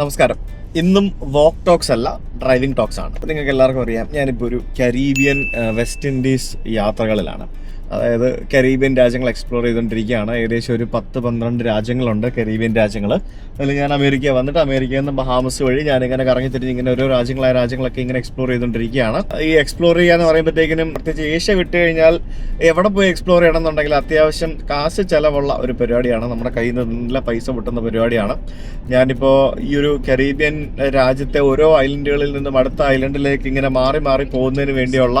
നമസ്കാരം. ഇന്നും walk talks അല്ല ഡ്രൈവിംഗ് ടോക്സ് ആണ്. നിങ്ങൾക്ക് എല്ലാവർക്കും അറിയാം ഞാനിപ്പോൾ ഒരു കരീബിയൻ വെസ്റ്റ് ഇൻഡീസ് യാത്രകളിലാണ്. അതായത് കരീബിയൻ രാജ്യങ്ങൾ എക്സ്പ്ലോർ ചെയ്തുകൊണ്ടിരിക്കുകയാണ് ഏകദേശം ഒരു പത്ത് പന്ത്രണ്ട് രാജ്യങ്ങളുണ്ട് കരീബിയൻ രാജ്യങ്ങൾ അതിൽ ഞാൻ അമേരിക്ക വന്നിട്ട് അമേരിക്കയിൽ നിന്ന് ബഹാമസ് വഴി ഞാനിങ്ങനെ കറങ്ങി തിരിഞ്ഞ് ഇങ്ങനെ ഓരോ രാജ്യങ്ങളായ രാജ്യങ്ങളൊക്കെ ഇങ്ങനെ എക്സ്പ്ലോർ ചെയ്തുകൊണ്ടിരിക്കുകയാണ് ഈ എക്സ്പ്ലോർ ചെയ്യുക ചെയ്യാന്ന് പറയുമ്പോഴത്തേക്കിനും പ്രത്യേകിച്ച് ഏഷ്യ വിട്ട് കഴിഞ്ഞാൽ എവിടെ പോയി എക്സ്പ്ലോർ ചെയ്യണം എന്നുണ്ടെങ്കിൽ അത്യാവശ്യം കാശ് ചിലവുള്ള ഒരു പരിപാടിയാണ്. നമ്മുടെ കയ്യിൽ നല്ല പൈസ പൊട്ടുന്ന പരിപാടിയാണ്. ഞാനിപ്പോൾ ഈ ഒരു കരീബിയൻ രാജ്യത്തെ ഓരോ ഐലൻഡുകളിൽ നിന്നും അടുത്ത ഐലൻഡിലേക്ക് ഇങ്ങനെ മാറി മാറി പോകുന്നതിന് വേണ്ടിയുള്ള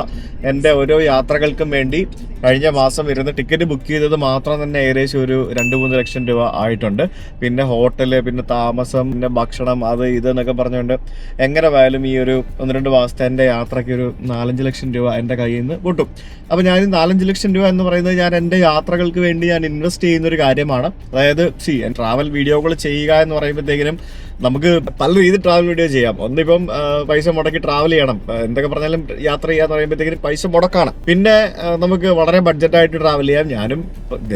എന്റെ ഓരോ യാത്രകൾക്കും വേണ്ടി കഴിഞ്ഞ മാസം ഇരുന്ന് ടിക്കറ്റ് ബുക്ക് ചെയ്തത് മാത്രം തന്നെ ഏകദേശം ഒരു രണ്ട് മൂന്ന് ലക്ഷം രൂപ ആയിട്ടുണ്ട്. പിന്നെ ഹോട്ടൽ പിന്നെ താമസം പിന്നെ ഭക്ഷണം അത് ഇത് എന്നൊക്കെ പറഞ്ഞുകൊണ്ട് എങ്ങനെ പോയാലും ഈ ഒരു ഒന്ന് രണ്ട് മാസത്തെ എന്റെ യാത്രയ്ക്ക് ഒരു നാലഞ്ച് ലക്ഷം രൂപ എന്റെ കയ്യിൽ നിന്ന് പൊട്ടും അപ്പോൾ ഞാൻ നാലഞ്ച് ലക്ഷം രൂപ എന്ന് പറയുന്നത് ഞാൻ എന്റെ യാത്രകൾക്ക് വേണ്ടി ഞാൻ ഇൻവെസ്റ്റ് ചെയ്യുന്ന ഒരു കാര്യമാണ്. അതായത് സി ട്രാവൽ വീഡിയോകൾ ചെയ്യുക എന്ന് പറയുമ്പോഴത്തേക്കിനും നമുക്ക് പല രീതിയിൽ ട്രാവൽ വീഡിയോ ചെയ്യാം. ഒന്നിപ്പം പൈസ മുടക്കി ട്രാവൽ ചെയ്യണം. എന്തൊക്കെ പറഞ്ഞാലും യാത്ര ചെയ്യാന്ന് പറയുമ്പോഴത്തേക്കും പൈസ മുടക്കാണ്. പിന്നെ നമുക്ക് വളരെ ബഡ്ജറ്റായിട്ട് ട്രാവൽ ചെയ്യാം. ഞാനും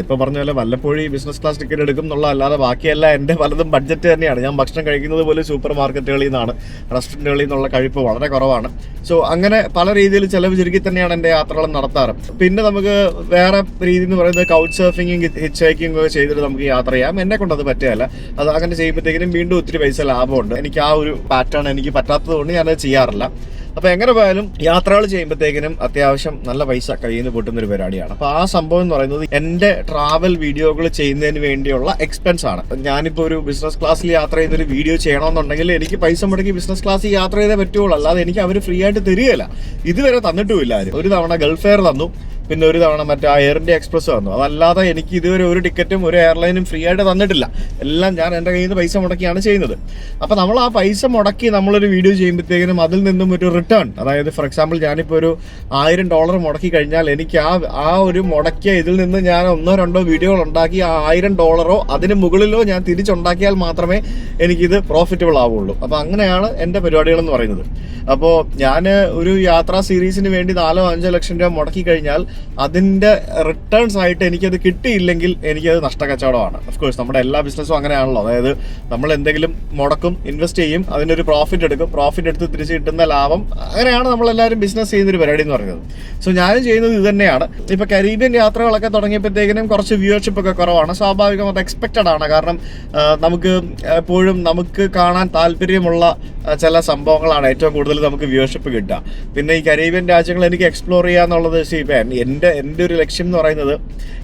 ഇപ്പം പറഞ്ഞ പോലെ വല്ലപ്പോഴും ബിസിനസ് ക്ലാസ് ടിക്കറ്റ് എടുക്കും എന്നുള്ള അല്ലാതെ ബാക്കിയെല്ലാം എന്റെ പലതും ബഡ്ജറ്റ് തന്നെയാണ്. ഞാൻ ഭക്ഷണം കഴിക്കുന്നത് പോലും സൂപ്പർ മാർക്കറ്റുകളിൽ നിന്നാണ്. റെസ്റ്റോറന്റുകളിൽ നിന്നുള്ള കഴിപ്പ് വളരെ കുറവാണ്. സോ അങ്ങനെ പല രീതിയിൽ ചിലവ് ചുരുക്കി തന്നെയാണ് എന്റെ യാത്രകളും നടത്താറ്. പിന്നെ നമുക്ക് വേറെ രീതി എന്ന് പറയുന്നത് കൗച്ച് സർഫിങ്ങും ഹിച്ച് ഹൈക്കിംഗ് ഒക്കെ ചെയ്തിട്ട് നമുക്ക് യാത്ര ചെയ്യാം. എന്നെ കൊണ്ട് അത് പറ്റുകയല്ല. അത് അങ്ങനെ ചെയ്യുമ്പോഴത്തേക്കിനും വീണ്ടും ഒത്തിരി പൈസ ലാഭമുണ്ട്. എനിക്ക് ആ ഒരു പാറ്റേൺ എനിക്ക് പറ്റാത്തത് കൊണ്ട് ഞാനത് ചെയ്യാറില്ല. അപ്പൊ എങ്ങനെ പോയാലും യാത്രകൾ ചെയ്യുമ്പോഴത്തേക്കിനും അത്യാവശ്യം നല്ല പൈസ കയ്യിൽ നിന്ന് പൊട്ടുന്ന ഒരു പരിപാടിയാണ്. അപ്പൊ ആ സംഭവം എന്ന് പറയുന്നത് എന്റെ ട്രാവൽ വീഡിയോകൾ ചെയ്യുന്നതിന് വേണ്ടിയുള്ള എക്സ്പെൻസ് ആണ്. ഞാനിപ്പോ ഒരു ബിസിനസ് ക്ലാസ്സിൽ യാത്ര ചെയ്യുന്ന ഒരു വീഡിയോ ചെയ്യണമെന്നുണ്ടെങ്കിൽ എനിക്ക് പൈസ മുടക്കി ബിസിനസ് ക്ലാസ്സിൽ യാത്ര ചെയ്തേ പറ്റുള്ളൂ അല്ലാതെ എനിക്ക് അവർ ഫ്രീ ആയിട്ട് തരികയില്ല. ഇതുവരെ തന്നിട്ടുമില്ല ഒരു തവണ ഗൾഫ് എയർ തന്നു. പിന്നെ ഒരു തവണ മറ്റേ ആ എയർ ഇന്ത്യ എക്സ്പ്രസ് വന്നു. അതല്ലാതെ എനിക്ക് ഇതുവരെ ഒരു ടിക്കറ്റും ഒരു എയർലൈനും ഫ്രീ ആയിട്ട് തന്നിട്ടില്ല. എല്ലാം ഞാൻ എന്റെ കയ്യിൽ നിന്ന് പൈസ മുടക്കിയാണ് ചെയ്യുന്നത്. അപ്പോൾ നമ്മൾ ആ പൈസ മുടക്കി നമ്മളൊരു വീഡിയോ ചെയ്യുമ്പോഴത്തേക്കിനും അതിൽ നിന്നും ഒരു റിട്ടേൺ അതായത് ഫോർ എക്സാമ്പിൾ ഞാനിപ്പോൾ ഒരു ആയിരം ഡോളർ മുടക്കി കഴിഞ്ഞാൽ എനിക്ക് ആ ആ ഒരു മുടക്കിയ ഇതിൽ നിന്ന് ഞാൻ ഒന്നോ രണ്ടോ വീഡിയോകൾ ഉണ്ടാക്കി ആ ആയിരം ഡോളറോ അതിന് മുകളിലോ ഞാൻ തിരിച്ചുണ്ടാക്കിയാൽ മാത്രമേ എനിക്കിത് പ്രോഫിറ്റബിൾ ആവുള്ളൂ. അപ്പോൾ അങ്ങനെയാണ് എന്റെ പരിപാടികളെന്ന് പറയുന്നത്. അപ്പോൾ ഞാൻ ഒരു യാത്രാ സീരീസിന് വേണ്ടി നാലോ അഞ്ചോ ലക്ഷം രൂപ മുടക്കി കഴിഞ്ഞാൽ അതിന്റെ റിട്ടേൺസ് ആയിട്ട് എനിക്കത് കിട്ടിയില്ലെങ്കിൽ എനിക്കത് നഷ്ടക്കച്ചവടമാണ്. ഓഫ് കോഴ്സ് നമ്മുടെ എല്ലാ ബിസിനസ്സും അങ്ങനെയാണല്ലോ. അതായത് നമ്മൾ എന്തെങ്കിലും മുടക്കും ഇൻവെസ്റ്റ് ചെയ്യും അതിനൊരു പ്രോഫിറ്റ് എടുക്കും. പ്രോഫിറ്റ് എടുത്ത് തിരിച്ച് കിട്ടുന്ന ലാഭം അങ്ങനെയാണ് നമ്മളെല്ലാവരും ബിസിനസ് ചെയ്യുന്നൊരു പരിപാടി എന്ന് പറയുന്നത്. സോ ഞാനും ചെയ്യുന്നത് ഇത് തന്നെയാണ്. ഇപ്പോൾ കരീബിയൻ യാത്രകളൊക്കെ തുടങ്ങിയപ്പോഴത്തേക്കിനും കുറച്ച് വ്യൂവർഷിപ്പ് ഒക്കെ കുറവാണ്. സ്വാഭാവികം അത് എക്സ്പെക്റ്റഡ് ആണ്. കാരണം നമുക്ക് എപ്പോഴും നമുക്ക് കാണാൻ താല്പര്യമുള്ള ചില സംഭവങ്ങളാണ് ഏറ്റവും കൂടുതൽ നമുക്ക് വ്യൂവർഷിപ്പ് കിട്ടുക. പിന്നെ ഈ കരീബിയൻ രാജ്യങ്ങൾ എനിക്ക് എക്സ്പ്ലോർ ചെയ്യുക എന്നുള്ളത് see, ഇപ്പം എന്റെ എന്റെ ഒരു ലക്ഷ്യം എന്ന് പറയുന്നത്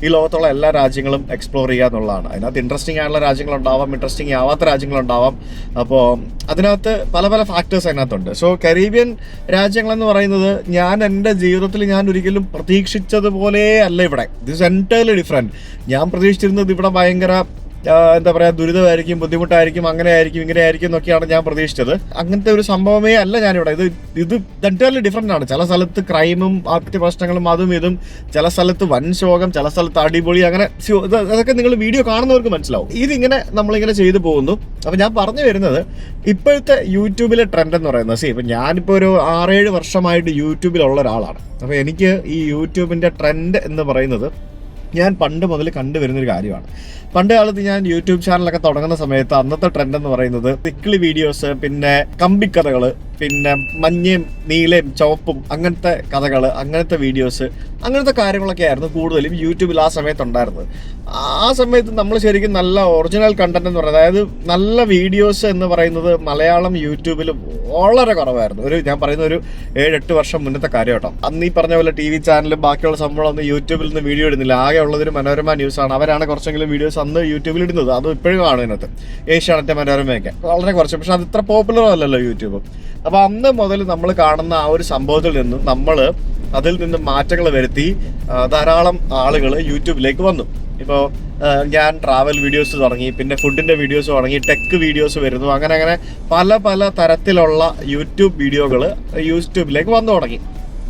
ഈ ലോകത്തുള്ള എല്ലാ രാജ്യങ്ങളും എക്സ്പ്ലോർ ചെയ്യുക എന്നുള്ളതാണ്. അതിനകത്ത് ഇൻട്രസ്റ്റിംഗ് ആയിട്ടുള്ള രാജ്യങ്ങളുണ്ടാവാം ഇൻട്രസ്റ്റിംഗ് ആവാത്ത രാജ്യങ്ങളുണ്ടാവാം. അപ്പോൾ അതിനകത്ത് പല പല ഫാക്ടേഴ്സ് അതിനകത്തുണ്ട്. സോ കരീബിയൻ രാജ്യങ്ങളെന്ന് പറയുന്നത് ഞാൻ എന്റെ ജീവിതത്തിൽ ഞാൻ ഒരിക്കലും പ്രതീക്ഷിച്ചതുപോലെ അല്ല ഇവിടെ. ദിസ് എന്റയർലി ഡിഫറെന്റ് ഞാൻ പ്രതീക്ഷിച്ചിരുന്നത് ഇവിടെ ഭയങ്കര എന്താ പറയുക ദുരിതമായിരിക്കും ബുദ്ധിമുട്ടായിരിക്കും അങ്ങനെ ആയിരിക്കും ഇങ്ങനെ ആയിരിക്കും എന്നൊക്കെയാണ് ഞാൻ പ്രതീക്ഷിച്ചത്. അങ്ങനത്തെ ഒരു സംഭവമേ അല്ല ഞാനിവിടെ. ഇത് ഇത് എന്റയർലി ഡിഫറെന്റ് ആണ്. ചില സ്ഥലത്ത് ക്രൈമും ആത്മഹത്യ പ്രശ്നങ്ങളും അതും ഇതും ചില സ്ഥലത്ത് വൻ ശോകം ചില സ്ഥലത്ത് അടിപൊളി അങ്ങനെ അതൊക്കെ നിങ്ങൾ വീഡിയോ കാണുന്നവർക്ക് മനസ്സിലാവും. ഇതിങ്ങനെ നമ്മളിങ്ങനെ ചെയ്തു പോകുന്നു. അപ്പോൾ ഞാൻ പറഞ്ഞു വരുന്നത് ഇപ്പോഴത്തെ യൂട്യൂബിലെ ട്രെൻഡ് എന്ന് പറയുന്നത് സി ഇപ്പം ഞാനിപ്പോൾ ഒരു ആറേഴ് വർഷമായിട്ട് യൂട്യൂബിലുള്ള ഒരാളാണ്. അപ്പോൾ എനിക്ക് ഈ യൂട്യൂബിന്റെ ട്രെൻഡ് എന്ന് പറയുന്നത് ഞാൻ പണ്ട് മുതൽ കണ്ടുവരുന്നൊരു കാര്യമാണ്. പണ്ട് കാലത്ത് ഞാൻ യൂട്യൂബ് ചാനലൊക്കെ തുടങ്ങുന്ന സമയത്ത് അന്നത്തെ ട്രെൻഡ് എന്ന് പറയുന്നത് തിക്കിളി വീഡിയോസ് പിന്നെ കമ്പിക്കഥകൾ പിന്നെ മഞ്ഞയും നീലയും ചുവപ്പും അങ്ങനത്തെ കഥകൾ അങ്ങനത്തെ വീഡിയോസ് അങ്ങനത്തെ കാര്യങ്ങളൊക്കെ ആയിരുന്നു കൂടുതലും യൂട്യൂബിൽ ആ സമയത്ത് ഉണ്ടായിരുന്നത് ആ സമയത്ത് നമ്മൾ ശരിക്കും നല്ല ഒറിജിനൽ കണ്ടന്റ് എന്ന് പറയുന്നത് അതായത് നല്ല വീഡിയോസ് എന്ന് പറയുന്നത് മലയാളം യൂട്യൂബിൽ വളരെ കുറവായിരുന്നു. ഒരു ഞാൻ പറയുന്ന ഒരു ഏഴ് എട്ട് വർഷം മുന്നത്തെ കാര്യം കേട്ടോ. അന്ന് ഈ പറഞ്ഞ പോലെ ടി വി ചാനലും ബാക്കിയുള്ള സംഭവങ്ങളൊന്നും യൂട്യൂബിൽ നിന്ന് വീഡിയോ ഇടുന്നില്ല. ആകെ ഉള്ളതൊരു മനോരമ ന്യൂസാണ് ആണ്. അവരാണ് കുറച്ചെങ്കിലും വീഡിയോസ് അന്ന് യൂട്യൂബിൽ ഇടുന്നത്. അത് ഇപ്പോഴും കാണും ഇതിനകത്ത്. ഏഷ്യാനെറ്റ് മനോരമയൊക്കെ. വളരെ കുറച്ച്. പക്ഷെ അത് ഇത്ര പോപ്പുലർ അല്ലല്ലോ യൂട്യൂബ്. അപ്പോൾ അന്ന് മുതൽ നമ്മൾ കാണുന്ന ആ ഒരു സംഭവത്തിൽ നിന്നും നമ്മൾ അതിൽ നിന്ന് മാറ്റങ്ങൾ വരുത്തി ആ, ധാരാളം ആളുകൾ യൂട്യൂബിലേക്ക് വന്നു. ഇപ്പോൾ ഞാൻ ട്രാവൽ വീഡിയോസ് തുടങ്ങി പിന്നെ ഫുഡിന്റെ വീഡിയോസ് തുടങ്ങി ടെക് വീഡിയോസ് വരുന്നു. അങ്ങനെ അങ്ങനെ പല പല തരത്തിലുള്ള യൂട്യൂബ് വീഡിയോകൾ യൂട്യൂബിലേക്ക് വന്നു തുടങ്ങി.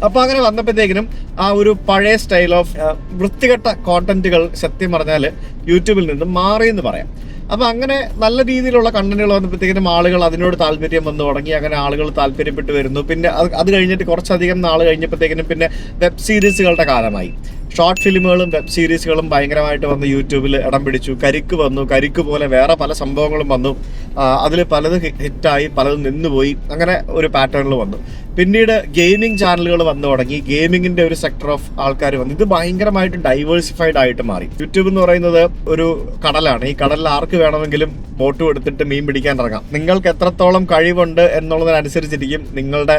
അപ്പോൾ അങ്ങനെ വന്നപ്പോഴത്തേക്കിനും ആ ഒരു പഴയ സ്റ്റൈൽ ഓഫ് വൃത്തികെട്ട കോണ്ടന്റുകൾ സത്യം പറഞ്ഞാൽ യൂട്യൂബിൽ നിന്നും മാറി എന്ന് പറയാം. അപ്പൊ അങ്ങനെ നല്ല രീതിയിലുള്ള കണ്ടന്റുകൾ വന്നപ്പോഴത്തേക്കും ആളുകൾ അതിനോട് താല്പര്യം വന്നു തുടങ്ങി. അങ്ങനെ ആളുകൾ താല്പര്യപ്പെട്ട് വരുന്നു. പിന്നെ അത് അത് കഴിഞ്ഞിട്ട് കുറച്ചധികം നാൾ കഴിഞ്ഞപ്പോഴത്തേക്കിനും പിന്നെ വെബ് സീരീസുകളുടെ കാലമായി. ഷോർട്ട് ഫിലിമുകളും വെബ് സീരീസുകളും ഭയങ്കരമായിട്ട് വന്ന് യൂട്യൂബിൽ ഇടം പിടിച്ചു. കരിക്ക് വന്നു. കരിക്ക് പോലെ വേറെ പല സംഭവങ്ങളും വന്നു. അതിൽ പലത് ഹിറ്റായി പലതും നിന്നുപോയി. അങ്ങനെ ഒരു പാറ്റേണിൽ വന്നു. പിന്നീട് ഗെയിമിംഗ് ചാനലുകൾ വന്നു തുടങ്ങി. ഗെയിമിങ്ങിന്റെ ഒരു സെക്ടർ ഓഫ് ആൾക്കാർ വന്നു. ഇത് ഭയങ്കരമായിട്ട് ഡൈവേഴ്സിഫൈഡ് ആയിട്ട് മാറി. യൂട്യൂബ് എന്ന് പറയുന്നത് ഒരു കടലാണ്. ഈ കടലിൽ ആർക്ക് വേണമെങ്കിലും ബോട്ടും എടുത്തിട്ട് മീൻ പിടിക്കാൻ ഇറങ്ങാം. നിങ്ങൾക്ക് എത്രത്തോളം കഴിവുണ്ട് എന്നുള്ളതിനനുസരിച്ചിരിക്കും നിങ്ങളുടെ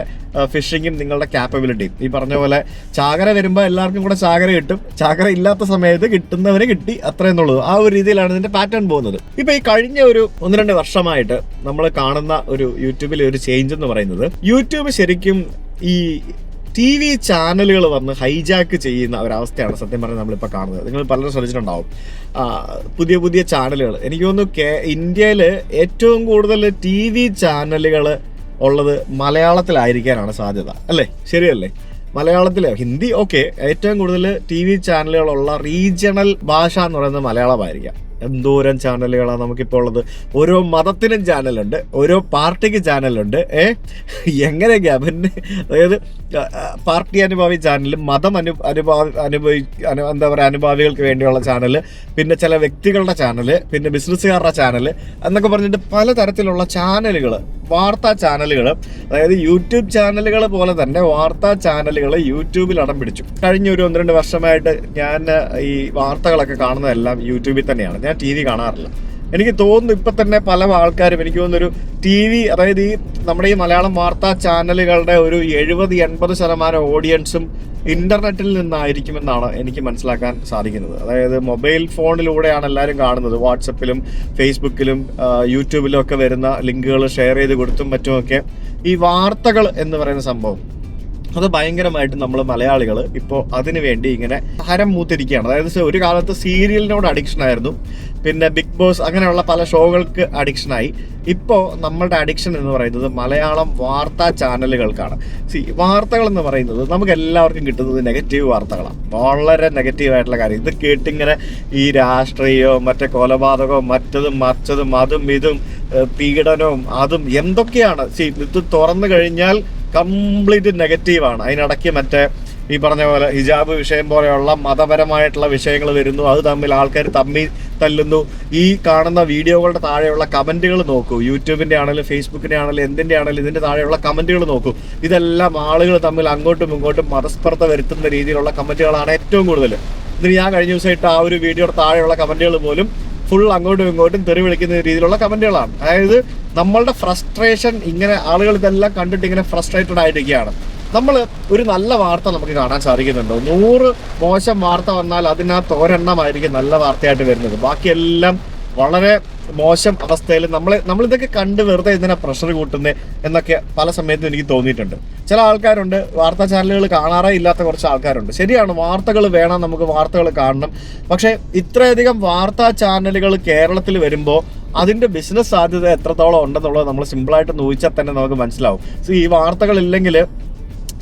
ഫിഷിങ്ങും നിങ്ങളുടെ ക്യാപ്പബിലിറ്റിയും ഈ പറഞ്ഞ പോലെ ചാകര വരുമ്പോൾ എല്ലാവർക്കും കൂടെ ചാകര കിട്ടും. ചാകര ഇല്ലാത്ത സമയത്ത് കിട്ടുന്നവരെ കിട്ടി അത്ര എന്നുള്ളത് ആ ഒരു രീതിയിലാണ് ഇതിന്റെ പാറ്റേൺ പോകുന്നത്. ഇപ്പൊ ഈ കഴിഞ്ഞ ഒരു ഒന്ന് രണ്ട് വർഷമായിട്ട് നമ്മൾ കാണുന്ന ഒരു യൂട്യൂബിലെ ഒരു ചേഞ്ച് എന്ന് പറയുന്നത്. യൂട്യൂബ് ശരിക്കും ഈ ടി വി ചാനലുകൾ വന്ന് ഹൈജാക്ക് ചെയ്യുന്ന ഒരവസ്ഥയാണ് സത്യം പറഞ്ഞാൽ നമ്മളിപ്പോൾ കാണുന്നത്. നിങ്ങൾ പലരും ശ്രദ്ധിച്ചിട്ടുണ്ടാവും. പുതിയ പുതിയ ചാനലുകൾ. എനിക്ക് തോന്നുന്നു കേ ഇന്ത്യയിൽ ഏറ്റവും കൂടുതൽ ടി വി ചാനലുകൾ ഉള്ളത് മലയാളത്തിലായിരിക്കാനാണ് സാധ്യത. അല്ലേ? ശരിയല്ലേ? മലയാളത്തിലെ ഹിന്ദി ഓക്കെ. ഏറ്റവും കൂടുതൽ ടി വി ചാനലുകളുള്ള റീജിയണൽ ഭാഷ എന്ന് പറയുന്നത് മലയാളമായിരിക്കാം. എന്തോരം ചാനലുകളാണ് നമുക്കിപ്പോൾ ഉള്ളത്? ഓരോ മതത്തിനും ചാനലുണ്ട് ഓരോ പാർട്ടിക്ക് ചാനലുണ്ട് ഏ? എങ്ങനെയൊക്കെയാ പിന്നെ അതായത് പാർട്ടി അനുഭാവി ചാനൽ മതം അനു അനുഭാവി അനുഭവി അനു എന്താ പറയുക അനുഭാവികൾക്ക് വേണ്ടിയുള്ള ചാനൽ പിന്നെ ചില വ്യക്തികളുടെ ചാനൽ പിന്നെ ബിസിനസ്സുകാരുടെ ചാനൽ എന്നൊക്കെ പറഞ്ഞിട്ട് പലതരത്തിലുള്ള ചാനലുകൾ വാർത്താ ചാനലുകൾ അതായത് യൂട്യൂബ് ചാനലുകൾ പോലെ തന്നെ വാർത്താ ചാനലുകൾ യൂട്യൂബിൽ അടം പിടിച്ചു. കഴിഞ്ഞ ഒരു ഒന്ന് രണ്ട് വർഷമായിട്ട് ഞാൻ ഈ വാർത്തകളൊക്കെ കാണുന്നതെല്ലാം യൂട്യൂബിൽ തന്നെയാണ്. ഞാൻ ടി വി കാണാറില്ല. എനിക്ക് തോന്നുന്നു ഇപ്പം തന്നെ പല ആൾക്കാരും എനിക്ക് തോന്നുന്നു ഒരു ടി വി അതായത് ഈ നമ്മുടെ ഈ മലയാളം വാർത്താ ചാനലുകളുടെ ഒരു എഴുപത് എൺപത് ശതമാനം ഓഡിയൻസും ഇന്റർനെറ്റിൽ നിന്നായിരിക്കുമെന്നാണ് എനിക്ക് മനസ്സിലാക്കാൻ സാധിക്കുന്നത്. അതായത് മൊബൈൽ ഫോണിലൂടെയാണ് എല്ലാവരും കാണുന്നത്. വാട്സപ്പിലും ഫേസ്ബുക്കിലും യൂട്യൂബിലും ഒക്കെ വരുന്ന ലിങ്കുകൾ ഷെയർ ചെയ്ത് കൊടുത്തും മറ്റുമൊക്കെ ഈ വാർത്തകൾ എന്ന് പറയുന്ന സംഭവം. അത് ഭയങ്കരമായിട്ട് നമ്മൾ മലയാളികൾ ഇപ്പോൾ അതിനു വേണ്ടി ഇങ്ങനെ ഹരം മൂത്തിരിക്കുകയാണ്. അതായത് ഒരു കാലത്ത് സീരിയലിനോട് അഡിക്ഷൻ ആയിരുന്നു. പിന്നെ ബിഗ് ബോസ് അങ്ങനെയുള്ള പല ഷോകൾക്ക് അഡിക്ഷനായി ഇപ്പോൾ നമ്മളുടെ അഡിക്ഷൻ എന്ന് പറയുന്നത് മലയാളം വാർത്താ ചാനലുകൾക്കാണ്. സി വാർത്തകൾ എന്ന് പറയുന്നത് നമുക്ക് എല്ലാവർക്കും കിട്ടുന്നത് നെഗറ്റീവ് വാർത്തകളാണ്. വളരെ നെഗറ്റീവായിട്ടുള്ള കാര്യം. ഇത് കേട്ടിങ്ങനെ ഈ രാഷ്ട്രീയവും മറ്റേ കൊലപാതകവും മറ്റതും മറിച്ചതും അതും ഇതും പീഡനവും അതും എന്തൊക്കെയാണ്? സി ഇത് തുറന്നു കഴിഞ്ഞാൽ കംപ്ലീറ്റ് നെഗറ്റീവാണ്. അതിനിടയ്ക്ക് മറ്റേ ഈ പറഞ്ഞ പോലെ ഹിജാബ് വിഷയം പോലെയുള്ള മതപരമായിട്ടുള്ള വിഷയങ്ങൾ വരുന്നു. അത് തമ്മിൽ ആൾക്കാർ തമ്മിൽ തല്ലുന്നു. ഈ കാണുന്ന വീഡിയോകളുടെ താഴെയുള്ള കമന്റുകൾ നോക്കൂ. യൂട്യൂബിന്റെ ആണെങ്കിലും ഫേസ്ബുക്കിന്റെ ആണെങ്കിലും എന്തിന്റെ ആണെങ്കിലും ഇതിന്റെ താഴെയുള്ള കമന്റുകൾ നോക്കൂ. ഇതെല്ലാം ആളുകൾ തമ്മിൽ അങ്ങോട്ടും ഇങ്ങോട്ടും മതസ്പർദ്ധ വരുത്തുന്ന രീതിയിലുള്ള കമന്റുകളാണ് ഏറ്റവും കൂടുതൽ. ഇതിന് ഞാൻ കഴിഞ്ഞ ദിവസം ഇട്ട ആ ഒരു വീഡിയോയുടെ താഴെയുള്ള കമന്റുകൾ പോലും ഫുൾ അങ്ങോട്ടും ഇങ്ങോട്ടും തെറി വിളിക്കുന്ന രീതിയിലുള്ള കമന്റുകളാണ്. അതായത് നമ്മളുടെ ഫ്രസ്ട്രേഷൻ ഇങ്ങനെ ആളുകൾ ഇതെല്ലാം കണ്ടിട്ട് ഇങ്ങനെ ഫ്രസ്ട്രേറ്റഡ് ആയിട്ടിരിക്കുകയാണ്. നമ്മൾ ഒരു നല്ല വാർത്ത നമുക്ക് കാണാൻ സാധിക്കുന്നുണ്ടോ. നൂറ് മോശം വാർത്ത വന്നാൽ അതിനകത്ത് ഒരെണ്ണമായിരിക്കും നല്ല വാർത്തയായിട്ട് വരുന്നത്. ബാക്കിയെല്ലാം വളരെ മോശം അവസ്ഥയിൽ നമ്മൾ നമ്മളിതൊക്കെ കണ്ട് വെറുതെ ഇതിനെ പ്രഷർ കൂട്ടുന്നത് എന്നൊക്കെ പല സമയത്തും എനിക്ക് തോന്നിയിട്ടുണ്ട്. ചില ആൾക്കാരുണ്ട് വാർത്താ ചാനലുകൾ കാണാറേ ഇല്ലാത്ത കുറച്ച് ആൾക്കാരുണ്ട്. ശരിയാണ് വാർത്തകൾ വേണം നമുക്ക് വാർത്തകൾ കാണണം. പക്ഷേ ഇത്രയധികം വാർത്താ ചാനലുകൾ കേരളത്തിൽ വരുമ്പോൾ അതിന്റെ ബിസിനസ് സാധ്യത എത്രത്തോളം ഉണ്ടെന്നുള്ളത് നമ്മൾ സിമ്പിളായിട്ട് നോക്കിച്ചാൽ തന്നെ നമുക്ക് മനസ്സിലാവും. സോ ഈ വാർത്തകളില്ലെങ്കിൽ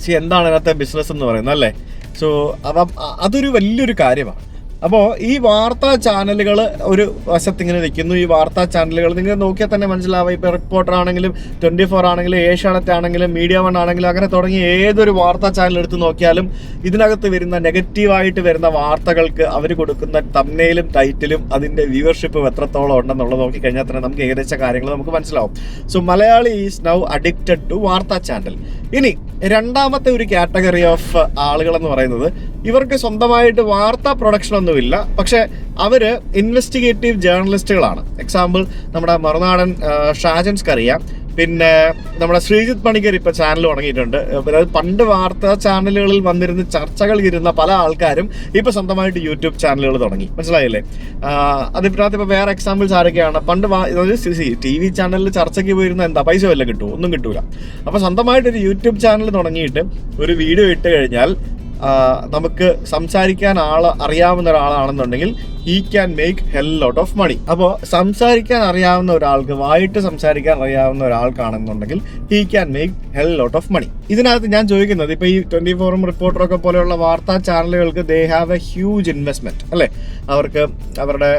സി എന്താണ് ഇതിനകത്തെ ബിസിനസ് എന്ന് പറയുന്നത് അല്ലേ? സോ അപ്പം അതൊരു വലിയൊരു കാര്യമാണ്. അപ്പോൾ ഈ വാർത്താ ചാനലുകൾ ഒരു വശത്ത് ഇങ്ങനെ നിൽക്കുന്നു. ഈ വാർത്താ ചാനലുകൾ നിങ്ങൾ നോക്കിയാൽ തന്നെ മനസ്സിലാവും. ഇപ്പോൾ റിപ്പോർട്ടർ ആണെങ്കിലും ട്വന്റി ഫോർ ആണെങ്കിലും ഏഷ്യാനെറ്റ് ആണെങ്കിലും മീഡിയ വൺ ആണെങ്കിലും അങ്ങനെ തുടങ്ങി ഏതൊരു വാർത്താ ചാനൽ എടുത്ത് നോക്കിയാലും ഇതിനകത്ത് വരുന്ന നെഗറ്റീവായിട്ട് വരുന്ന വാർത്തകൾക്ക് അവർ കൊടുക്കുന്ന തമ്മയിലും ടൈറ്റിലും അതിന്റെ വ്യൂവർഷിപ്പ് എത്രത്തോളം ഉണ്ടെന്നുള്ളത് നോക്കിക്കഴിഞ്ഞാൽ തന്നെ നമുക്ക് ഏകദേശ കാര്യങ്ങൾ നമുക്ക് മനസ്സിലാവും. So Malayali is now addicted to വാർത്താ ചാനൽ. ഇനി രണ്ടാമത്തെ ഒരു കാറ്റഗറി ഓഫ് ആളുകളെന്ന് പറയുന്നത് ഇവർക്ക് സ്വന്തമായിട്ട് വാർത്താ പ്രൊഡക്ഷൻ ഒന്നുമില്ല. പക്ഷെ അവർ ഇൻവെസ്റ്റിഗേറ്റീവ് ജേർണലിസ്റ്റുകളാണ് എക്സാമ്പിൾ നമ്മുടെ മറുനാടൻ ഷാജൻസ് അറിയാം. പിന്നെ നമ്മുടെ ശ്രീജിത്ത് പണിക്കർ ഇപ്പൊ ചാനൽ തുടങ്ങിയിട്ടുണ്ട്. അതായത് പണ്ട് വാർത്താ ചാനലുകളിൽ വന്നിരുന്ന ചർച്ചകൾ ഇരുന്ന പല ആൾക്കാരും ഇപ്പൊ സ്വന്തമായിട്ട് യൂട്യൂബ് ചാനലുകൾ തുടങ്ങി. മനസ്സിലായില്ലേ? അതിനകത്ത് ഇപ്പൊ വേറെ എക്സാമ്പിൾസ് ആരൊക്കെയാണ്? പണ്ട് ടി വി ചാനലിൽ ചർച്ചയ്ക്ക് പോയിരുന്ന എന്താ? പൈസ വല്ല കിട്ടുമോ? ഒന്നും കിട്ടൂല. അപ്പോൾ സ്വന്തമായിട്ട് ഒരു യൂട്യൂബ് ചാനൽ തുടങ്ങിയിട്ട് ഒരു വീഡിയോ ഇട്ട് കഴിഞ്ഞാൽ നമുക്ക് സംസാരിക്കാൻ ആൾ അറിയാവുന്ന ഒരാളാണെന്നുണ്ടെങ്കിൽ he can make hell lot of money അപ്പോൾ സംസാരിക്കാൻ അറിയാവുന്ന ഒരാൾക്ക് വായിട്ട് സംസാരിക്കാൻ അറിയാവുന്ന ഒരാൾക്കാണെന്നുണ്ടെങ്കിൽ he can make hell lot of money ഇതിനകത്ത് ഞാൻ ചോദിക്കുന്നത് ഇപ്പോൾ ഈ ട്വന്റി ഫോറും റിപ്പോർട്ടറൊക്കെ പോലെയുള്ള വാർത്താ ചാനലുകൾക്ക് they have a huge investment അല്ലേ? അവർക്ക് അവരുടെ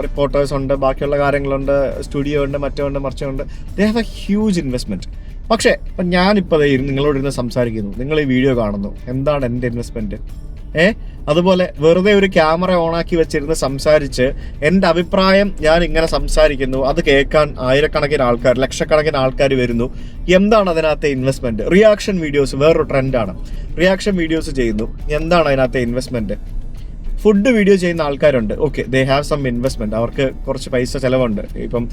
റിപ്പോർട്ടേഴ്സ് ഉണ്ട് ബാക്കിയുള്ള കാര്യങ്ങളുണ്ട് സ്റ്റുഡിയോ ഉണ്ട് മറ്റോ ഉണ്ട് മറിച്ചോ ഉണ്ട്. They have a huge investment പക്ഷേ ഇപ്പം ഞാനിപ്പോൾ നിങ്ങളോട് ഇരുന്ന് സംസാരിക്കുന്നു. നിങ്ങൾ ഈ വീഡിയോ കാണുന്നു. എന്താണ് എന്റെ ഇൻവെസ്റ്റ്മെന്റ് ഏ? അതുപോലെ വെറുതെ ഒരു ക്യാമറ ഓണാക്കി വെച്ചിരുന്ന് സംസാരിച്ച് എന്റെ അഭിപ്രായം ഞാൻ ഇങ്ങനെ സംസാരിക്കുന്നു. അത് കേൾക്കാൻ ആയിരക്കണക്കിന് ആൾക്കാർ ലക്ഷക്കണക്കിന് ആൾക്കാർ വരുന്നു. എന്താണ് അതിനകത്തെ ഇൻവെസ്റ്റ്മെന്റ് റിയാക്ഷൻ വീഡിയോസ് വേറൊരു ട്രെൻഡാണ് റിയാക്ഷൻ വീഡിയോസ് ചെയ്യുന്നു. എന്താണ് അതിനകത്തെ ഇൻവെസ്റ്റ്മെന്റ് ഫുഡ് വീഡിയോ ചെയ്യുന്ന ആൾക്കാരുണ്ട്. Okay they have some investment അവർക്ക് കുറച്ച് പൈസ ചിലവുണ്ട്. ഇപ്പം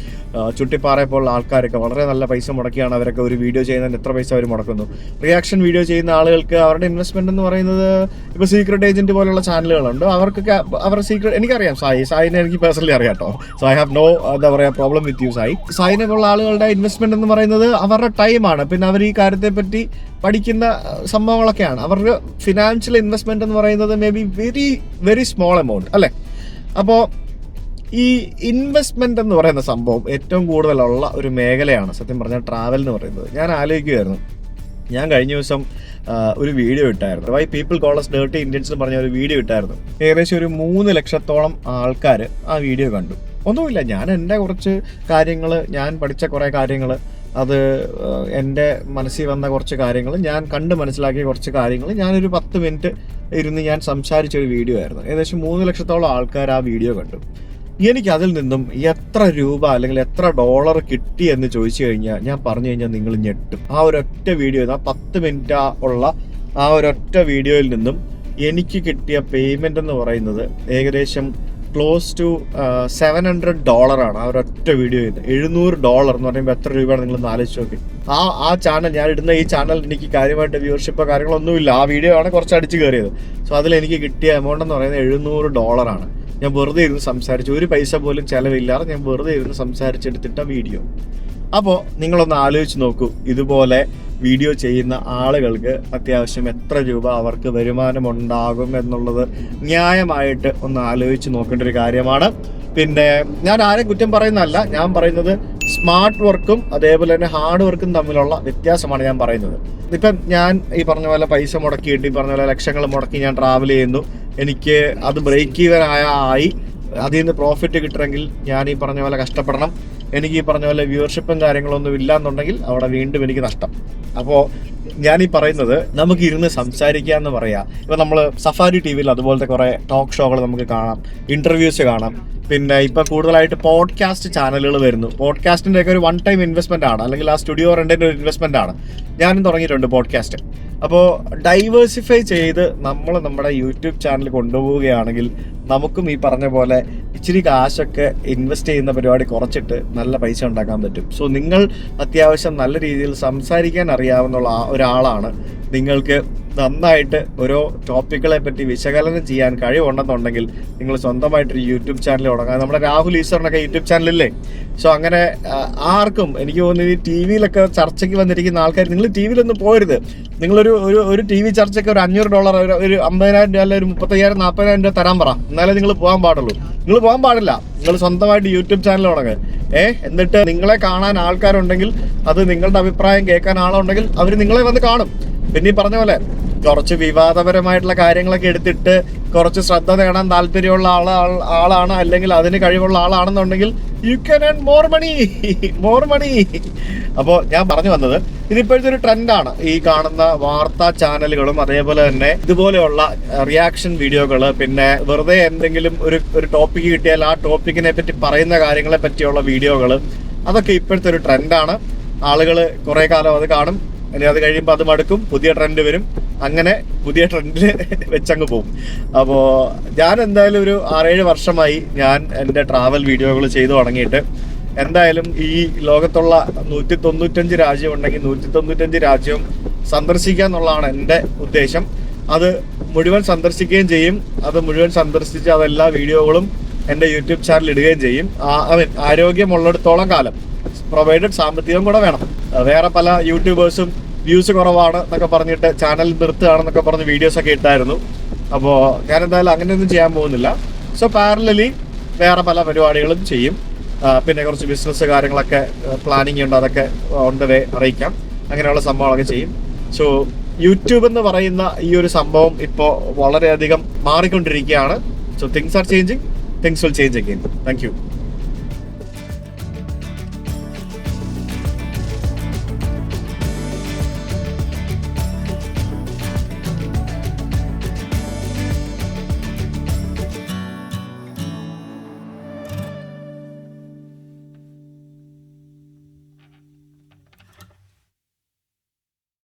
ചുട്ടിപ്പാറയെ പോലുള്ള ആൾക്കാരൊക്കെ വളരെ നല്ല പൈസ മുടക്കിയാണ് അവരൊക്കെ ഒരു വീഡിയോ ചെയ്യുന്നതിന് എത്ര പൈസ അവർ മുടക്കുന്നു. റിയാക്ഷൻ വീഡിയോ ചെയ്യുന്ന ആളുകൾക്ക് അവരുടെ ഇൻവെസ്റ്റ്മെന്റ് എന്ന് പറയുന്നത് ഇപ്പോൾ സീക്രട്ട് ഏജന്റ് പോലുള്ള ചാനലുകളുണ്ട് അവർക്കൊക്കെ അവരുടെ സീക്രട്ട് എനിക്കറിയാം സായി. സായിനെ എനിക്ക് പേഴ്സണലി അറിയാം കേട്ടോ സോ ഐ ഹാവ് നോ എന്താ പറയുക പ്രോബ്ലം വിത്ത് യു സായി. സായിനെ പോലുള്ള ആളുകളുടെ ഇൻവെസ്റ്റ്മെന്റ് എന്ന് പറയുന്നത് അവരുടെ ടൈമാണ് പിന്നെ അവർ ഈ കാര്യത്തെ പറ്റി പഠിക്കുന്ന സംഭവങ്ങളൊക്കെയാണ്. അവരുടെ ഫിനാൻഷ്യൽ ഇൻവെസ്റ്റ്മെന്റ് എന്ന് പറയുന്നത് may be very very small amount അല്ലേ? അപ്പോൾ ഈ ഇൻവെസ്റ്റ്മെന്റ് എന്ന് പറയുന്ന സംഭവം ഏറ്റവും കൂടുതലുള്ള ഒരു മേഖലയാണ് സത്യം പറഞ്ഞാൽ ട്രാവൽ എന്ന് പറയുന്നത്. ഞാൻ ആലോചിക്കുമായിരുന്നു ഞാൻ കഴിഞ്ഞ ദിവസം ഒരു വീഡിയോ ഇട്ടായിരുന്നു. Why people calls dirty Indians എന്ന് പറഞ്ഞ ഒരു വീഡിയോ ഇട്ടായിരുന്നു. ഏകദേശം ഒരു മൂന്ന് ലക്ഷത്തോളം ആൾക്കാർ ആ വീഡിയോ കണ്ടു. ഒന്നുമില്ല ഞാൻ എന്റെ കുറച്ച് കാര്യങ്ങൾ ഞാൻ പഠിച്ച കുറേ കാര്യങ്ങൾ അത് എന്റെ മനസ്സിൽ വന്ന കുറച്ച് കാര്യങ്ങൾ ഞാൻ കണ്ട് മനസ്സിലാക്കിയ കുറച്ച് കാര്യങ്ങൾ. ഞാനൊരു പത്ത് മിനിറ്റ് ഇരുന്ന് ഞാൻ സംസാരിച്ച ഒരു വീഡിയോ ആയിരുന്നു. ഏകദേശം മൂന്ന് ലക്ഷത്തോളം ആൾക്കാർ ആ വീഡിയോ കണ്ടു. എനിക്ക് അതിൽ നിന്നും എത്ര രൂപ അല്ലെങ്കിൽ എത്ര ഡോളർ കിട്ടി എന്ന് ചോദിച്ചു കഴിഞ്ഞാൽ ഞാൻ പറഞ്ഞു കഴിഞ്ഞാൽ നിങ്ങൾ ഞെട്ടും. ആ ഒരൊറ്റ വീഡിയോ ആ പത്ത് മിനിറ്റ് ഉള്ള ആ ഒരൊറ്റ വീഡിയോയിൽ നിന്നും എനിക്ക് കിട്ടിയ പേയ്മെന്റ് എന്ന് പറയുന്നത് ഏകദേശം ക്ലോസ് ടു സെവൻ ഹൺഡ്രഡ് ഡോളറാണ് ആ ഒരൊറ്റ വീഡിയോയിൽ എഴുന്നൂറ് ഡോളർ എന്ന് പറയുമ്പോൾ എത്ര രൂപയാണ് നിങ്ങൾ ആലോചിച്ച് നോക്കി. ആ ആ ചാനൽ ഞാൻ ഇടുന്ന ഈ ചാനൽ എനിക്ക് കാര്യമായിട്ട് വ്യൂവർഷിപ്പോ കാര്യങ്ങളൊന്നുമില്ല ആ വീഡിയോ ആണ് കുറച്ച് അടിച്ച് കയറിയത് സോ അതിൽ എനിക്ക് കിട്ടിയ എമൗണ്ട് എന്ന് പറയുന്നത് എഴുന്നൂറ് ഡോളറാണ് ഞാൻ വെറുതെ ഇരുന്ന് സംസാരിച്ചു. ഒരു പൈസ പോലും ചിലവില്ലാതെ ഞാൻ വെറുതെ ഇരുന്ന് സംസാരിച്ചെടുത്തിട്ട വീഡിയോ അപ്പോൾ നിങ്ങളൊന്ന് ആലോചിച്ച് നോക്കൂ. ഇതുപോലെ വീഡിയോ ചെയ്യുന്ന ആളുകൾക്ക് അത്യാവശ്യം എത്ര രൂപ അവർക്ക് വരുമാനമുണ്ടാകും എന്നുള്ളത് ന്യായമായിട്ട് ഒന്ന് ആലോചിച്ച് നോക്കേണ്ട ഒരു കാര്യമാണ്. പിന്നെ ഞാൻ ആരെയും കുറ്റം പറയുന്നതല്ല ഞാൻ പറയുന്നത് സ്മാർട്ട് വർക്കും അതേപോലെ തന്നെ ഹാർഡ് വർക്കും തമ്മിലുള്ള വ്യത്യാസമാണ് ഞാൻ പറയുന്നത്. ഇപ്പം ഞാൻ ഈ പറഞ്ഞ പോലെ പൈസ മുടക്കിയിട്ട് ഈ പറഞ്ഞ പോലെ ലക്ഷങ്ങൾ മുടക്കി ഞാൻ ട്രാവൽ ചെയ്യുന്നു. എനിക്ക് അത് ബ്രേക്ക് ഈവൻ ആയി അതിൽ നിന്ന് പ്രോഫിറ്റ് കിട്ടണമെങ്കിൽ ഞാൻ ഈ പറഞ്ഞ പോലെ കഷ്ടപ്പെടണം. എനിക്ക് ഈ പറഞ്ഞ പോലെ വ്യൂവർഷിപ്പും കാര്യങ്ങളൊന്നും ഇല്ല എന്നുണ്ടെങ്കിൽ അവിടെ വീണ്ടും എനിക്ക് നഷ്ടം. അപ്പോൾ ഞാൻ ഈ പറയുന്നത് നമുക്ക് ഇരുന്ന് സംസാരിക്കുക എന്ന് പറയാം. ഇപ്പം നമ്മൾ സഫാരി ടി വിയിൽ അതുപോലത്തെ കുറേ ടോക്ക് ഷോകൾ നമുക്ക് കാണാം. ഇന്റർവ്യൂസ് കാണാം. പിന്നെ ഇപ്പൊ കൂടുതലായിട്ട് പോഡ്കാസ്റ്റ് ചാനലുകൾ വരുന്നു. പോഡ്കാസ്റ്റിന്റെ ഒക്കെ ഒരു വൺ ടൈം ഇൻവെസ്റ്റ്മെന്റ് ആണ്. അല്ലെങ്കിൽ ആ സ്റ്റുഡിയോ റെന്റിന്റെ ഒരു ഇൻവെസ്റ്റ്മെന്റ് ആണ്. ഞാനും തുടങ്ങിയിട്ടുണ്ട് പോഡ്കാസ്റ്റ് അപ്പോൾ ഡൈവേഴ്സിഫൈ ചെയ്ത് നമ്മൾ നമ്മുടെ യൂട്യൂബ് ചാനൽ കൊണ്ടുപോവുകയാണെങ്കിൽ നമുക്കും ഈ പറഞ്ഞ പോലെ ഇച്ചിരി കാശൊക്കെ ഇൻവെസ്റ്റ് ചെയ്യുന്ന പരിപാടി കുറച്ചിട്ട് നല്ല പൈസ ഉണ്ടാക്കാൻ പറ്റും. സോ നിങ്ങൾ അത്യാവശ്യം നല്ല രീതിയിൽ സംസാരിക്കാൻ അറിയാവുന്ന ഒരാളാണ് നിങ്ങൾക്ക് നന്നായിട്ട് ഓരോ ടോപ്പിക്കുകളെ പറ്റി വിശകലനം ചെയ്യാൻ കഴിവുണ്ടെന്നുണ്ടെങ്കിൽ നിങ്ങൾ സ്വന്തമായിട്ടൊരു യൂട്യൂബ് ചാനൽ തുടങ്ങാം. നമ്മുടെ രാഹുൽ ഈശ്വറിനൊക്കെ യൂട്യൂബ് ചാനലില്ലേ സോ അങ്ങനെ ആർക്കും എനിക്ക് തോന്നുന്നു ഈ ടി വിയിലൊക്കെ ചർച്ചയ്ക്ക് വന്നിരിക്കുന്ന ആൾക്കാർ നിങ്ങൾ ടി വിയിലൊന്നും പോരുത് നിങ്ങളൊരു ഒരു ഒരു ടി വി ചർച്ചയ്ക്ക് ഒരു അഞ്ഞൂറ് ഡോളർ ഒരു ഒരു അമ്പതിനായിരം രൂപ അല്ലെങ്കിൽ ഒരു മുപ്പത്തയ്യായിരം നാൽപ്പതിനായിരം രൂപ തരാൻ പറ. എന്നാലേ നിങ്ങൾ പോകാൻ പാടുള്ളൂ. നിങ്ങൾ പോകാൻ പാടില്ല. നിങ്ങൾ സ്വന്തമായിട്ട് യൂട്യൂബ് ചാനൽ തുടങ്ങുക ഏ? എന്നിട്ട് നിങ്ങളെ കാണാൻ ആൾക്കാരുണ്ടെങ്കിൽ അത് നിങ്ങളുടെ അഭിപ്രായം കേൾക്കാൻ ആളുണ്ടെങ്കിൽ അവർ നിങ്ങളെ വന്ന് കാണും. പിന്നെ ഈ പറഞ്ഞ പോലെ കുറച്ച് വിവാദപരമായിട്ടുള്ള കാര്യങ്ങളൊക്കെ എടുത്തിട്ട് കുറച്ച് ശ്രദ്ധ നേടാൻ താല്പര്യമുള്ള ആൾ ആളാണ് അല്ലെങ്കിൽ അതിന് കഴിവുള്ള ആളാണെന്നുണ്ടെങ്കിൽ you can earn more money more money അപ്പോൾ ഞാൻ പറഞ്ഞു വന്നത് ഇതിപ്പോഴത്തെ ഒരു ട്രെൻഡാണ് ഈ കാണുന്ന വാർത്താ ചാനലുകളും അതേപോലെ തന്നെ ഇതുപോലെയുള്ള റിയാക്ഷൻ വീഡിയോകൾ പിന്നെ വെറുതെ എന്തെങ്കിലും ഒരു ഒരു ടോപ്പിക്ക് കിട്ടിയാൽ ആ ടോപ്പിക്കിനെ പറ്റി പറയുന്ന കാര്യങ്ങളെ പറ്റിയുള്ള വീഡിയോകൾ അതൊക്കെ ഇപ്പോഴത്തെ ഒരു ട്രെൻഡാണ് ആളുകൾ കുറേ കാലം അത് കാണും. ഇനി അത് കഴിയുമ്പോൾ അത് മടുക്കും പുതിയ ട്രെൻഡ് വരും. അങ്ങനെ പുതിയ ട്രെൻഡിൽ വെച്ചങ്ങ് പോകും അപ്പോൾ ഞാൻ എന്തായാലും ഒരു ആറേഴ് വർഷമായി ഞാൻ എന്റെ ട്രാവൽ വീഡിയോകൾ ചെയ്തു തുടങ്ങിയിട്ട്. എന്തായാലും ഈ ലോകത്തുള്ള നൂറ്റി തൊണ്ണൂറ്റഞ്ച് രാജ്യം ഉണ്ടെങ്കിൽ നൂറ്റി തൊണ്ണൂറ്റഞ്ച് രാജ്യവും സന്ദർശിക്കുക എന്നുള്ളതാണ് എന്റെ ഉദ്ദേശം. അത് മുഴുവൻ സന്ദർശിക്കുകയും ചെയ്യും. അത് മുഴുവൻ സന്ദർശിച്ച് അതെല്ലാ വീഡിയോകളും എന്റെ യൂട്യൂബ് ചാനൽ ഇടുകയും ചെയ്യും. ആരോഗ്യമുള്ളിടത്തോളം കാലം. പ്രൊവൈഡഡ് സാമ്പത്തികം കൂടെ വേണം. വേറെ പല യൂട്യൂബേഴ്സും വ്യൂസ് കുറവാണ് എന്നൊക്കെ പറഞ്ഞിട്ട് ചാനൽ നിർത്തുകയാണെന്നൊക്കെ പറഞ്ഞ് വീഡിയോസ് ഒക്കെ ഇട്ടായിരുന്നു. അപ്പോൾ ഞാൻ എന്തായാലും അങ്ങനെയൊന്നും ചെയ്യാൻ പോകുന്നില്ല. സോ പാരലലി വേറെ പല പരിപാടികളും ചെയ്യും. പിന്നെ കുറച്ച് ബിസിനസ് കാര്യങ്ങളൊക്കെ പ്ലാനിങ് ഉണ്ട് അതൊക്കെ ഓൺ വേ അറിയിക്കാം. അങ്ങനെയുള്ള സംഭവങ്ങളൊക്കെ ചെയ്യും. സോ യൂട്യൂബ് എന്ന് പറയുന്ന ഈ ഒരു സംഭവം ഇപ്പോൾ വളരെയധികം മാറിക്കൊണ്ടിരിക്കുകയാണ്. So things are changing things will change again thank you